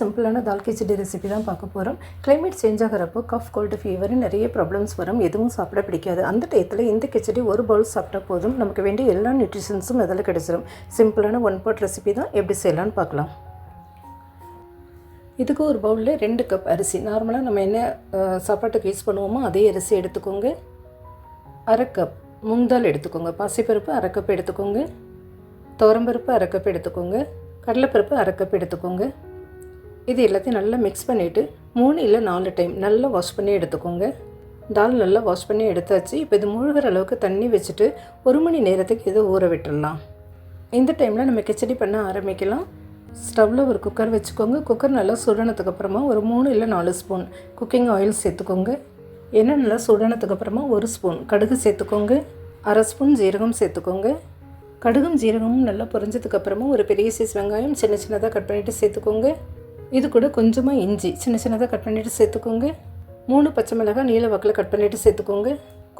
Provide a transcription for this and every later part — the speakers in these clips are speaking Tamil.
சிம்பிளான தால் கிச்சடி ரெசிபி தான் பார்க்க போகிறோம் கிளைமேட் சேஞ்ச் ஆகிறப்போ கஃப் கோல்டு ஃபீவர் நிறைய ப்ராப்ளம்ஸ் வரும். எதுவும் சாப்பிட பிடிக்காது. அந்த டயத்தில் இந்த கிச்சடி ஒரு பவுல் சாப்பிட்டா போதும். நமக்கு வேண்டிய எல்லா நியூட்ரிஷன்ஸும் அதில் கிடச்சிடும் சிம்பிளான ஒன் பாட் ரெசிபி தான் எப்படி செய்யலாம்னு பார்க்கலாம். இதுக்கு ஒரு பவுலில் ரெண்டு கப் அரிசி. நார்மலாக நம்ம என்ன சாப்பாட்டுக்கு யூஸ் பண்ணுவோமோ அதே அரிசி எடுத்துக்கோங்க. அரை கப் முந்தால் எடுத்துக்கோங்க. பாசிப்பருப்பு அரை கப் எடுத்துக்கோங்க. துவரம்பருப்பு அரை கப் எடுத்துக்கோங்க. கடலைப்பருப்பு அரை கப் எடுத்துக்கோங்க. இது எல்லாத்தையும் நல்லா மிக்ஸ் பண்ணிவிட்டு மூணு இல்லை நாலு டைம் நல்லா வாஷ் பண்ணி எடுத்துக்கோங்க. தால் நல்லா வாஷ் பண்ணி எடுத்தாச்சு. இப்போ இது முழுகிற அளவுக்கு தண்ணி வச்சுட்டு ஒரு மணி நேரத்துக்கு இதை ஊற விட்டுடலாம் இந்த டைமில் நம்ம கிச்சடி பண்ண ஆரம்பிக்கலாம். ஸ்டவ்வில் ஒரு குக்கர் வச்சுக்கோங்க. குக்கர் நல்லா சுடனதுக்கு அப்புறமா ஒரு மூணு இல்லை நாலு ஸ்பூன் குக்கிங் ஆயில் சேர்த்துக்கோங்க. எண்ணெய் நல்லா சுடனதுக்கு அப்புறமா ஒரு ஸ்பூன் கடுகு சேர்த்துக்கோங்க. அரை ஸ்பூன் ஜீரகம் சேர்த்துக்கோங்க. கடுகும் ஜீரகமும் நல்லா பொரிஞ்சதுக்கப்புறமா ஒரு பெரிய சைஸ் வெங்காயம் சின்ன சின்னதாக கட் பண்ணிவிட்டு சேர்த்துக்கோங்க. இது கூட கொஞ்சமாக இஞ்சி. சின்ன சின்னதாக கட் பண்ணிவிட்டு சேர்த்துக்கோங்க. மூணு பச்சை மிளகாய் நீல வாக்கில் கட் பண்ணிவிட்டு சேர்த்துக்கோங்க.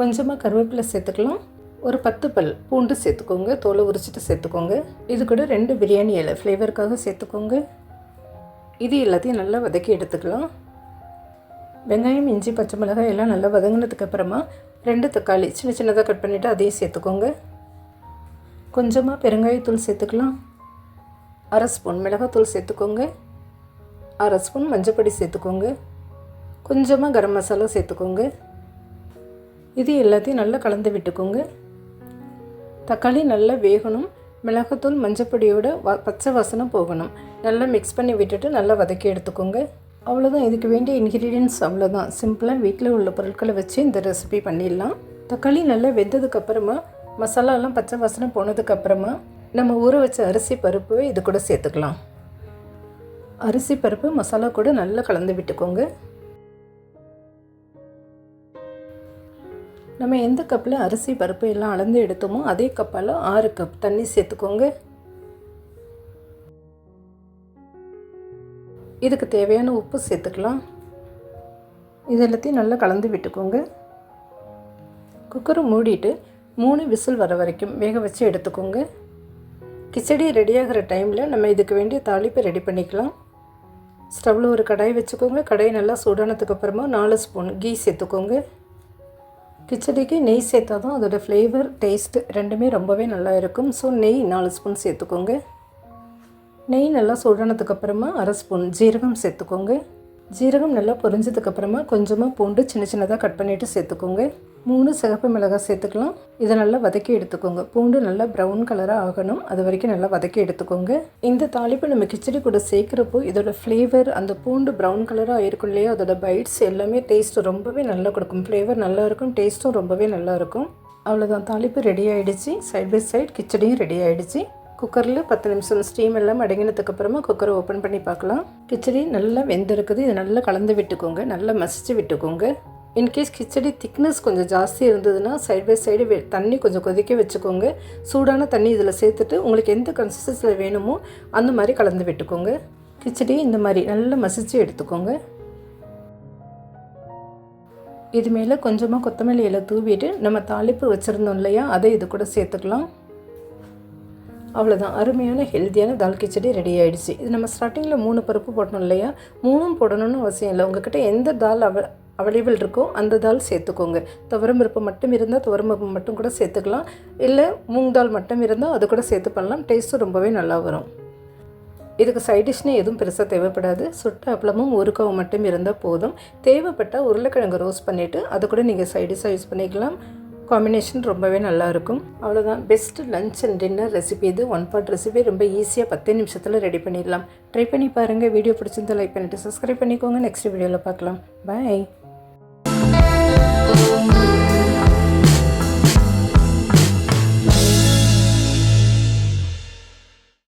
கொஞ்சமாக கருவேப்பிலை சேர்த்துக்கலாம். ஒரு பத்து பல் பூண்டு சேர்த்துக்கோங்க. தோலை உரிச்சிட்டு சேர்த்துக்கோங்க. இது கூட ரெண்டு பிரியாணி இலை ஃப்ளேவருக்காக சேர்த்துக்கோங்க. இது எல்லாத்தையும் நல்லா வதக்கி எடுத்துக்கலாம். வெங்காயம் இஞ்சி பச்சை மிளகாய் எல்லாம் நல்லா வதங்கினதுக்கு அப்புறமா ரெண்டு தக்காளி சின்ன சின்னதாக கட் பண்ணிவிட்டு அதையும் சேர்த்துக்கோங்க. கொஞ்சமாக பெருங்காயத்தூள் சேர்த்துக்கலாம். அரை ஸ்பூன் மிளகாத்தூள் சேர்த்துக்கோங்க. அரை ஸ்பூன் மஞ்சப்பொடி சேர்த்துக்கோங்க. கொஞ்சமாக கரம் மசாலா சேர்த்துக்கோங்க. இது எல்லாத்தையும் நல்லா கலந்து விட்டுக்கோங்க. தக்காளி நல்லா வேகணும். மிளகாத்தூள் மஞ்சப்பொடியோட வ பச்சை வாசனை போகணும். நல்லா மிக்ஸ் பண்ணி விட்டுட்டு நல்லா வதக்கி எடுத்துக்கோங்க. அவ்வளோதான் இதுக்கு வேண்டிய இன்க்ரீடியன்ஸ் அவ்வளோதான் சிம்பிளாக வீட்டில் உள்ள பொருட்களை வச்சு இந்த ரெசிபி பண்ணிடலாம். தக்காளி நல்லா வெந்ததுக்கப்புறமா மசாலாலாம் பச்சை வாசனை போனதுக்கப்புறமா நம்ம ஊற வச்ச அரிசி பருப்பு இது கூட சேர்த்துக்கலாம். அரிசி பருப்பு மசாலா கூட நல்லா கலந்து விட்டுக்கோங்க. நம்ம எந்த கப்பில் அரிசி பருப்பு எல்லாம் அளந்து எடுத்தோமோ அதே கப்பால் ஆறு கப் தண்ணி சேர்த்துக்கோங்க. இதுக்கு தேவையான உப்பு சேர்த்துக்கலாம். இது எல்லாத்தையும் நல்லா கலந்து விட்டுக்கோங்க. குக்கரை மூடிட்டு மூணு விசில் வர வரைக்கும் வேக வச்சு எடுத்துக்கோங்க. கிச்சடி ரெடியாகிற டைமில் நம்ம இதுக்கு வேண்டிய தாளிப்பை ரெடி பண்ணிக்கலாம். ஸ்டவ்வில் ஒரு கடாய் வச்சுக்கோங்க. கடாய் நல்லா சூடானதுக்கு அப்புறமா நாலு ஸ்பூன் கீ சேர்த்துக்கோங்க. கிச்சடிக்கு நெய் சேர்த்தா தான் அதோடய ஃப்ளேவர் டேஸ்ட்டு ரெண்டுமே ரொம்பவே நல்லா இருக்கும். ஸோ நெய் நாலு ஸ்பூன் சேர்த்துக்கோங்க. நெய் நல்லா சூடானதுக்கு அப்புறமா அரை ஸ்பூன் ஜீரகம் சேர்த்துக்கோங்க. ஜீரகம் நல்லா பொரிஞ்சதுக்கப்புறமா கொஞ்சமாக பூண்டு சின்ன சின்னதாக கட் பண்ணிவிட்டு சேர்த்துக்கோங்க. மூணு சிகப்பு மிளகாய் சேர்த்துக்கலாம். இதை நல்லா வதக்கி எடுத்துக்கோங்க. பூண்டு நல்லா ப்ரௌன் கலராக ஆகணும். அது வரைக்கும் நல்லா வதக்கி எடுத்துக்கோங்க. இந்த தாளிப்பு நம்ம கிச்சடி கூட சேர்க்குறப்போ இதோட ஃப்ளேவர் அந்த பூண்டு ப்ரௌன் கலராக இருக்கும் இல்லையா? அதோட பைட்ஸ் எல்லாமே டேஸ்ட் ரொம்பவே நல்லா கொடுக்கும். ஃப்ளேவர் நல்லா இருக்கும் டேஸ்ட்டும் ரொம்பவே நல்லா இருக்கும். அவ்வளோதான் தாளிப்பு ரெடி ஆகிடுச்சு சைட் பை சைட் கிச்சடியும் ரெடி ஆகிடுச்சு குக்கரில் பத்து நிமிஷம் ஸ்டீம் எல்லாம் அடங்கினதுக்கு அப்புறமா குக்கரை ஓப்பன் பண்ணி பார்க்கலாம். கிச்சடி நல்லா வெந்திருக்குது. இதை நல்லா கலந்து விட்டுக்கோங்க. நல்லா மசிச்சு விட்டுக்கோங்க. இன்கேஸ் கிச்சடி திக்னஸ் கொஞ்சம் ஜாஸ்தி இருந்ததுன்னா சைட் பை சைடு தண்ணி கொஞ்சம் கொதிக்க வச்சுக்கோங்க. சூடான தண்ணி இதில் சேர்த்துட்டு உங்களுக்கு எந்த கன்சிஸ்டன்சியில் வேணுமோ அந்த மாதிரி கலந்து விட்டுக்கோங்க. கிச்சடி இந்த மாதிரி நல்லா மசிச்சு எடுத்துக்கோங்க. இது மேலே கொஞ்சமாக கொத்தமல்லி இலை தூவிட்டு நம்ம தாளிப்பு வச்சுருந்தோம் இல்லையா அதை இது கூட சேர்த்துக்கலாம். அவ்வளோதான் அருமையான ஹெல்த்தியான தால் கிச்சடி ரெடி ஆகிடுச்சு இது நம்ம ஸ்டார்டிங்கில் மூணு பருப்பு போட்டோம் இல்லையா? மூணும் போடணும்னு அவசியம் இல்லை. உங்ககிட்ட எந்த தால் அவ அவைலபிள் இருக்கோ அந்த தால் சேர்த்துக்கோங்க. துவரம் பருப்பு மட்டும் இருந்தால் துவரம் பருப்பு மட்டும் கூட சேர்த்துக்கலாம். இல்லை மூங் தால் மட்டும் இருந்தால் அது கூட சேர்த்து பண்ணலாம். டேஸ்ட்டும் ரொம்பவே நல்லா வரும். இதுக்கு சைட் டிஷ்னு எதுவும் பெருசாக தேவைப்படாது. சுட்ட அப்பளமும் ஊறுக்காவும் மட்டும் இருந்தால் போதும். தேவைப்பட்டால் உருளைக்கிழங்கு ரோஸ்ட் பண்ணிவிட்டு அது கூட நீங்கள் சைட் டிஷ்ஷாக யூஸ் பண்ணிக்கலாம். காம்பினேஷன் ரொம்பவே நல்லாயிருக்கும் அவ்வளோதான் best lunch and dinner recipe இது. ஒன் பார்ட் ரெசிபி ரொம்ப ஈஸியாக பத்து நிமிஷத்தில் ரெடி பண்ணிடலாம். ட்ரை பண்ணி பாருங்கள் வீடியோ பிடிச்சிருந்தா லைக் பண்ணிவிட்டு சப்ஸ்கிரைப் பண்ணிக்கோங்க. நெக்ஸ்ட் வீடியோவில் பார்க்கலாம். பாய்